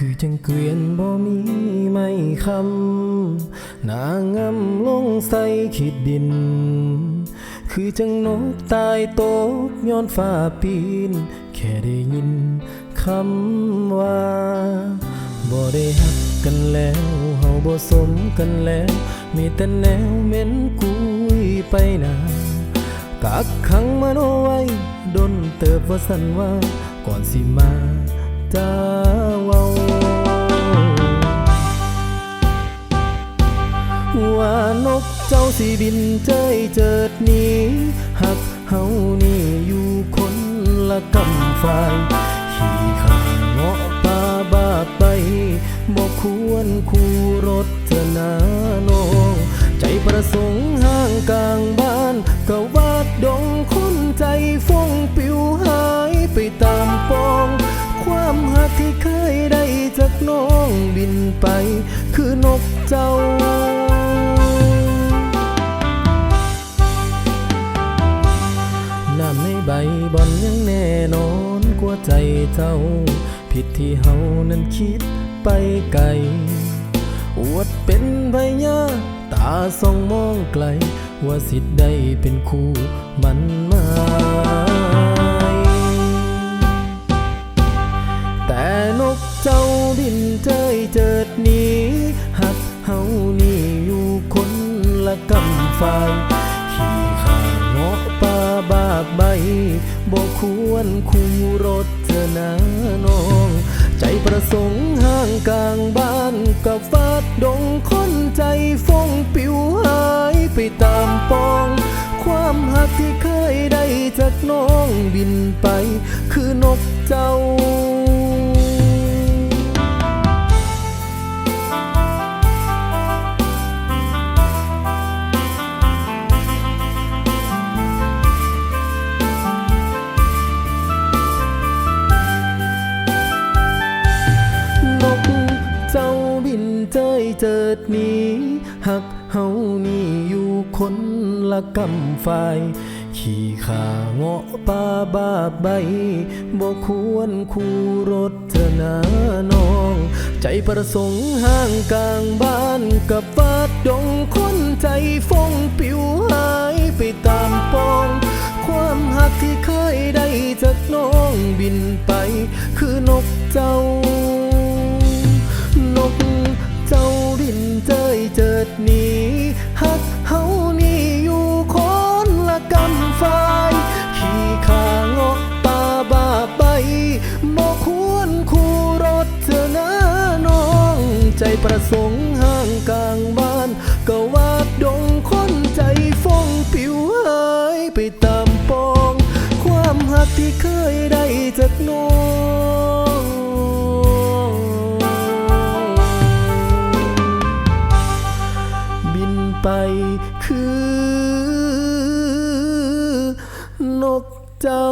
คือจังเกวียนบ่มีไม่คำนางงำลงใส่ขีดดิน คือจังนกตายตกย้อนฟ้าปีน แค่ได้ยินคำว่าบ่ได้ฮักกันแล้วเฮาบ่สมกันแล้ว มีแต่แนวเหม็นกุยไปหนากักขังมันเอาไว้ดนเติบว่าสันว่าก่อนสิมาจ้า สิบินเจเจิดหนี้หักเฮานี่อยู่คนละกำฝ่ายขี่ขาเงาะป่าบาไปบอกควรคู่รถเธนาน้องใจประสงค์ห่างกลางบ้านก็วาดดงคนใจฟงปิวหายไปตามปองความหักที่เคยได้จากน้องบินไป คือนกเจ้า ใบบอนยังแน่นอนกว่าใจเจ้า ผิดที่เฮานั้นคิดไปไกล อวดเป็นพญาตาส่องมองไกล ว่าสิทธิ์ได้เป็นคู่มันมาแต่นกเจ้าบินเจยเจิดหนี้หักเฮานี่อยู่คนละกำฝ่าย บบอกควรคู่รถเธอนาน้อง ใจประสงค์ห่างกลางบ้านกับฟาดดงคนใจฟงปิวหายไปตามปอง ความหักที่เคยได้จากน้องบินไป คือนกเจ้า เจิดหนี้หักเฮานี่อยู่คนละกำฝ่าย ขี่ขาเงาะป่าบาบใบบอกควรคู่รถเธอนาน้อง ใจประสงค์ห่างกลางบ้านกับฟาดดงคนใจฟงปิวหายไปตามปองความหักที่เคยได้จากน้องบินไป คือนกเจ้า ใจประสงค์ห่างกลางบ้าน ก็วาดดงคนใจฟงปิวหายไปตามปอง ความหักที่เคยได้จากน้องบินไปคือนกเจ้า